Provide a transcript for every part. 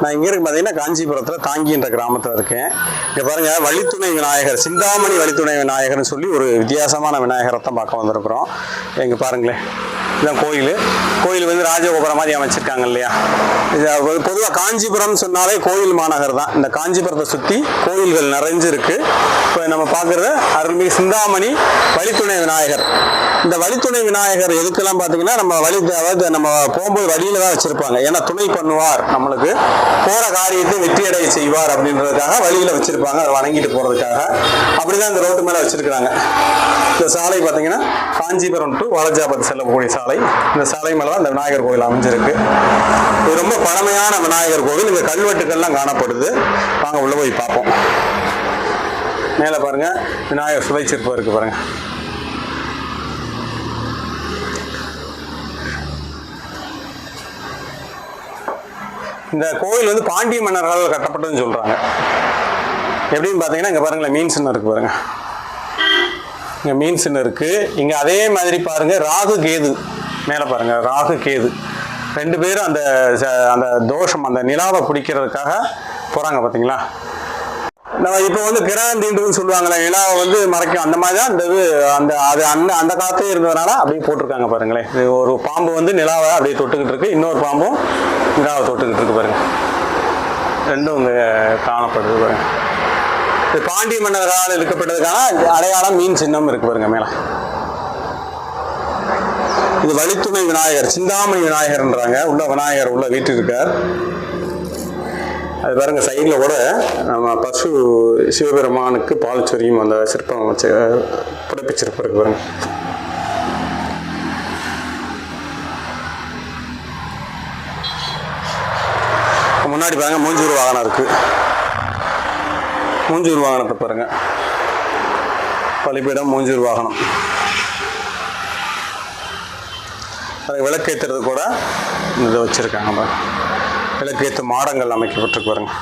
நான் இங்கே இருக்கு பார்த்தீங்கன்னா காஞ்சிபுரத்தில் தாங்கின்ற கிராமத்தில் இருக்கேன். இங்கே பாருங்க வழித்துணை விநாயகர் சிந்தாமணி வழித்துணை விநாயகர்னு சொல்லி ஒரு வித்தியாசமான விநாயகரை தான் பார்க்க வந்திருக்கிறோம். இங்கே பாருங்களேன். இதுதான் கோயில். கோயில் வந்து ராஜகோபுரம் மாதிரி அமைச்சிருக்காங்க இல்லையா? இது பொதுவாக காஞ்சிபுரம் சொன்னாலே கோயில் மாநகர் தான். இந்த காஞ்சிபுரத்தை சுற்றி கோயில்கள் நிறைஞ்சிருக்கு. இப்போ நம்ம பார்க்குறது அருள்மிகு சிந்தாமணி வழித்துணை விநாயகர். இந்த வழித்துணை விநாயகர் எதுக்கெல்லாம் பார்த்தீங்கன்னா நம்ம வழி அதாவது நம்ம போகும்போது வழியில தான் வச்சிருப்பாங்க. ஏன்னா துணை பண்ணுவார் நம்மளுக்கு. போகிற காரியத்தை வெற்றி அடைய செய்வார் அப்படின்றதுக்காக வழியில் வச்சிருப்பாங்க. அதை வணங்கிட்டு போறதுக்காக. அப்படிதான் இந்த ரோட்டு மேலே வச்சுருக்குறாங்க. இந்த சாலை பார்த்தீங்கன்னா காஞ்சிபுரம் டு வாலஜாபாத் செல்லக்கூடிய சாலை. சாலை இந்த சாலை மேலே தான் இந்த விநாயகர் கோயில் அமைஞ்சிருக்கு. இது ரொம்ப பழமையான விநாயகர் கோவில். இங்கே கல்வெட்டுக்கள்லாம் காணப்படுது. வாங்க உள்ள போய் பார்ப்போம். மேலே பாருங்கள் விநாயகர் சுவை சிற்பம் இருக்கு பாருங்க. இந்த கோயில் வந்து பாண்டிய மன்னர்களால் கட்டப்பட்டதுன்னு சொல்கிறாங்க எப்படின்னு பார்த்தீங்கன்னா இங்கே பாருங்களேன் மீன் சின்னம் இருக்குது பாருங்கள் இங்கே மீன் சின்னம் இருக்குது இங்கே அதே மாதிரி பாருங்கள் ராகு கேது. மேலே பாருங்க ராகு கேது. ரெண்டு பேரும் அந்த ச- அந்த தோஷம் அந்த நிலாவை பிடிக்கிறதுக்காக போகிறாங்க பார்த்தீங்களா நம்ம இப்போ வந்து கிரகம் தீண்டுன்னு சொல்லுவாங்களே நிலாவை வந்து மறைக்கும். அந்த மாதிரி தான் இந்த அந்த அது அந்த அந்த காலத்தே இருந்ததுனால அப்படியே போட்டிருக்காங்க பாருங்களேன். இது ஒரு பாம்பு வந்து நிலாவை அப்படியே தொட்டுக்கிட்டு இருக்கு. இன்னொரு பாம்பும் நிலாவை தொட்டுக்கிட்டு இருக்கு பாருங்க. ரெண்டும் இங்கே காணப்படுது பாருங்க. இது பாண்டிய மன்னர்களால் இழுக்கப்பட்டதுக்கான அடையாளம் மீன் சின்னம் இருக்கு பாருங்க மேலே. இது வழித்துணை விநாயகர் சிந்தாமணி விநாயகர்ன்றாங்க உள்ள விநாயகர் உள்ள வீட்டு இருக்கார் அது பாருங்க சைடில் கூட நம்ம பசு சிவபெருமானுக்கு பால் சொரியும் அந்த சிற்பம் வச்சு புடைப்பு இருக்கு பாருங்க. முன்னாடி பாருங்க மூஞ்சூர் வாகனம் இருக்கு. மூஞ்சூர் வாகனத்தை பாருங்க. பலிப்பீடம் மூஞ்சூர் வாகனம். அது விளக்கேற்றுறது கூட இதை வச்சுருக்காங்க பாருங்கள் விளக்கேற்று மாடங்கள் அமைக்கப்பட்டிருக்கு பாருங்க.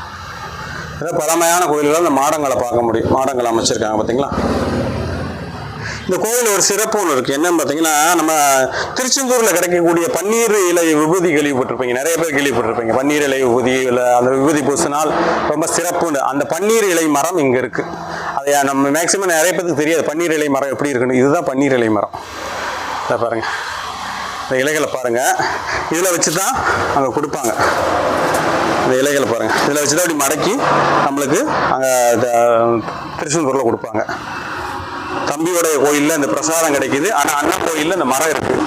இதை பழமையான கோயில்கள் அந்த மாடங்களை பார்க்க முடியும். மாடங்கள் அமைச்சிருக்காங்க பார்த்தீங்களா இந்த கோயில் ஒரு சிறப்பு ஒன்று இருக்குது என்னன்னு பார்த்தீங்கன்னா நம்ம திருச்செந்தூரில் கிடைக்கக்கூடிய பன்னீர் இலை விபூதி கேள்விப்பட்டிருப்பீங்க. நிறைய பேர் கேள்விப்பட்டிருப்பீங்க. பன்னீர் இலை விபூதி இல்லை அந்த விபூதி பூசினால் ரொம்ப சிறப்புன்னு அந்த பன்னீர் இலை மரம் இங்கே இருக்குது அது நம்ம மேக்சிமம் நிறைய பேருக்கு தெரியாது. பன்னீர் இலை மரம் எப்படி இருக்குன்னு. இதுதான் பன்னீர் இலை மரம். இதை பாருங்கள் இந்த இலைகளை பாருங்கள் இதில் வச்சு தான் அங்கே கொடுப்பாங்க. இந்த இலைகளை பாருங்கள் இதில் வச்சு தான் அப்படி மடக்கி நம்மளுக்கு அங்கே திருச்செந்தூரில் கொடுப்பாங்க. தம்பியோடைய கோயிலில் இந்த பிரசாதம் கிடைக்குது. ஆனால் அண்ணா கோயிலில் இந்த மரம் இருக்குது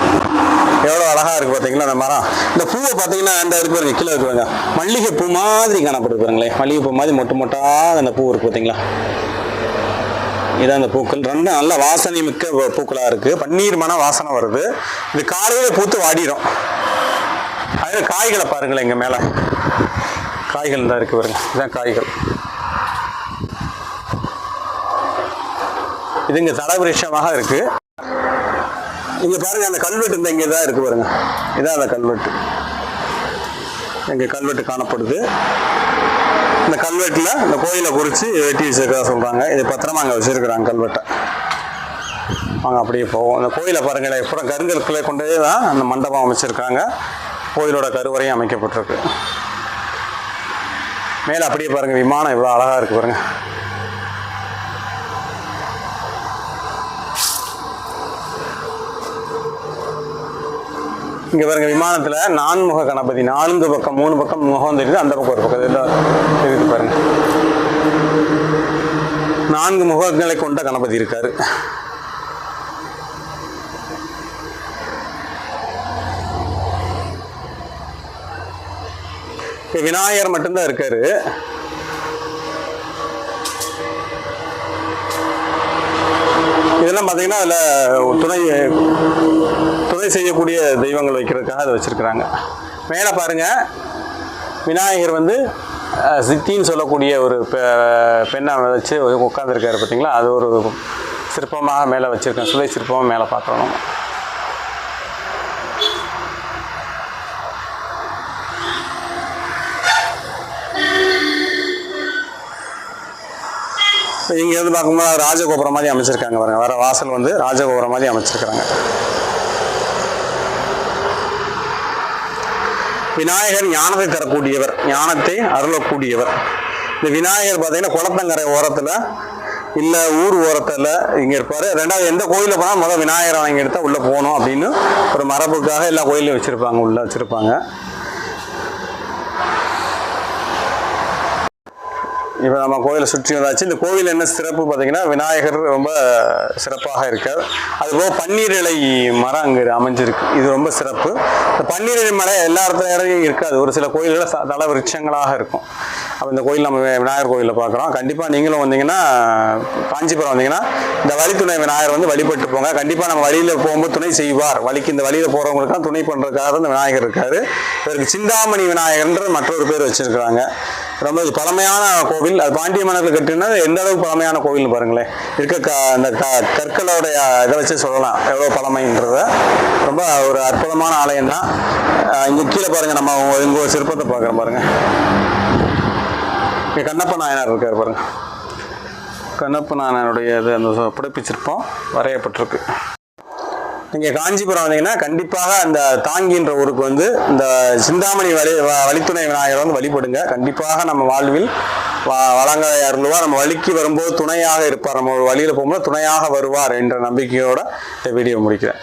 எவ்வளோ அழகாக இருக்குது பார்த்தீங்களா அந்த மரம்? இந்த பூவை பார்த்தீங்கன்னா அந்த இருக்கு பாருங்க கீழே இருக்கு பாருங்க. மல்லிகை பூ மாதிரி காணப்படுது பாருங்களேன். மல்லிகை பூ மாதிரி மொட்டை மொட்டாக அந்த பூ இருக்குது பார்த்தீங்களா இதான் அந்த பூக்கள். ரெண்டும் நல்ல வாசனை மிக்க பூக்களாக இருக்குது இருக்கு. பன்னீர் மன வாசனை வருது. இது காலையில் பூத்து வாடிடும் அதில் காய்களை பாருங்களேன் எங்கள் மேலே. காய்கள் தான் இருக்குது பாருங்க. இதுதான் காய்கள். இது இங்கே தடவிருஷமாக இருக்கு. இங்கே பாருங்க அந்த கல்வெட்டு இந்த இங்கே தான் இருக்கு பாருங்க. இதான் அந்த கல்வெட்டு. இங்கே கல்வெட்டு காணப்படுது. இந்த கல்வெட்டில் இந்த கோயிலை குறித்து வெட்டி வச்சிருக்கா சொல்கிறாங்க இது பத்திரமா அங்கே வச்சிருக்கிறாங்க கல்வெட்டை. வாங்க அப்படியே போவோம். அந்த கோயிலை பாருங்களேன் அப்புறம் கருங்கற்களை கொண்டே தான் அந்த மண்டபம் அமைச்சிருக்காங்க. கோயிலோட கருவறையும் அமைக்கப்பட்டிருக்கு. மேலே அப்படியே பாருங்கள் விமானம் இவ்வளோ அழகாக இருக்குது பாருங்கள் இங்க பாருங்க விமானத்துல நான்முக கணபதி நான்கு பக்கம் மூணு பக்கம் முகம் தெரியுது அந்த பக்கம் ஒரு பக்கம். தெரியுது பாருங்க. நான்கு முகங்களை கொண்ட கணபதி இருக்காரு. விநாயகர் மட்டும்தான் இருக்காரு. இதெல்லாம் பார்த்தீங்கன்னா அதில் துணை செய்யக்கூடிய தெய்வங்கள் வைக்கிறதுக்காக அதை வச்சுருக்குறாங்க. மேலே பாருங்க விநாயகர் வந்து சித்தின்னு சொல்லக்கூடிய ஒரு பெ- பெண்ணை வச்சு உட்காந்துருக்காரு பார்த்தீங்களா? அது ஒரு சிற்பமாக மேலே வச்சுருக்கேன். சுதை சிற்பமாக மேலே பார்க்குறோம் இங்கே வந்து பார்க்கும்போது ராஜகோபுரம் மாதிரி அமைச்சிருக்காங்க பாருங்கள் வர வாசல் வந்து ராஜகோபுரம் மாதிரி அமைச்சிருக்கிறாங்க. விநாயகர் ஞானத்தை தரக்கூடியவர் ஞானத்தை அருளக்கூடியவர். இந்த விநாயகர் பார்த்தீங்கன்னா குளத்தங்கரை ஓரத்தில் இல்லை ஊர் ஓரத்தில் இங்கே இருப்பார். ரெண்டாவது எந்த கோயிலில் போனால் முதல் விநாயகரை வாங்கி எடுத்தால் உள்ளே போகணும் அப்படின்னு ஒரு மரபுக்காக எல்லா கோயிலையும் வச்சுருப்பாங்க உள்ளே வச்சுருப்பாங்க. இப்போ நம்ம கோயிலை சுற்றி வந்தாச்சு. இந்த கோவில் என்ன சிறப்பு பார்த்தீங்கன்னா விநாயகர் ரொம்ப சிறப்பாக இருக்கார். அதுபோக பன்னீர் இலை மரம் அங்கே அமைஞ்சிருக்கு. இது ரொம்ப சிறப்பு. இந்த பன்னீர் இலை மலை எல்லா இடத்துலையும் இருக்காது. ஒரு சில கோயில்களில் தல விருட்சங்களாக இருக்கும். அப்போ இந்த கோயில் நம்ம விநாயகர் கோயிலில் பார்க்குறோம். கண்டிப்பாக நீங்களும் வந்தீங்கன்னா காஞ்சிபுரம் வந்தீங்கன்னா இந்த வழித்துணை விநாயகர் வந்து வழிபட்டு போங்க. கண்டிப்பாக நம்ம வழியில் போகும்போது துணை செய்வார். வழிக்கு இந்த வழியில் போகிறவங்களுக்குலாம் துணை பண்ணுறதுக்காக இந்த விநாயகர் இருக்காரு. இதற்கு சிந்தாமணி விநாயகர்ன்ற மற்றொரு பேர் வச்சிருக்கிறாங்க. ரொம்ப இது பழமையான கோவில். அது பாண்டிய மன்னர்கள் கட்டினது எந்த அளவுக்கு பழமையான கோவில்னு பாருங்களேன். இருக்க அந்த க கற்களோடைய இதை வச்சு சொல்லலாம். எவ்வளோ பழமைன்றத. ரொம்ப ஒரு அற்புதமான ஆலயம் தான். இங்கே கீழே பாருங்கள் நம்ம இங்கே ஒரு சிற்பத்தை பார்க்குறோம் பாருங்கள் இங்கே கண்ணப்ப நாயனார் இருக்கார் பாருங்கள் கண்ணப்ப நாயனாருடைய இது அந்த புடைப்பு சிற்பம் வரையப்பட்டிருக்கு. நீங்கள் காஞ்சிபுரம் வந்தீங்கன்னா கண்டிப்பாக அந்த தாங்கின்ற ஊருக்கு வந்து இந்த சிந்தாமணி வழி வ- வழித்துணை விநாயகர் வந்து வழிபடுங்க. கண்டிப்பாக நம்ம வாழ்வில் வ- வழங்க அருள்வா நம்ம வழிக்கு வரும்போது துணையாக இருப்பார். நம்ம ஒரு வழியில் போகும்போது துணையாக வருவார் என்ற நம்பிக்கையோட இந்த வீடியோ முடிக்கிறேன்.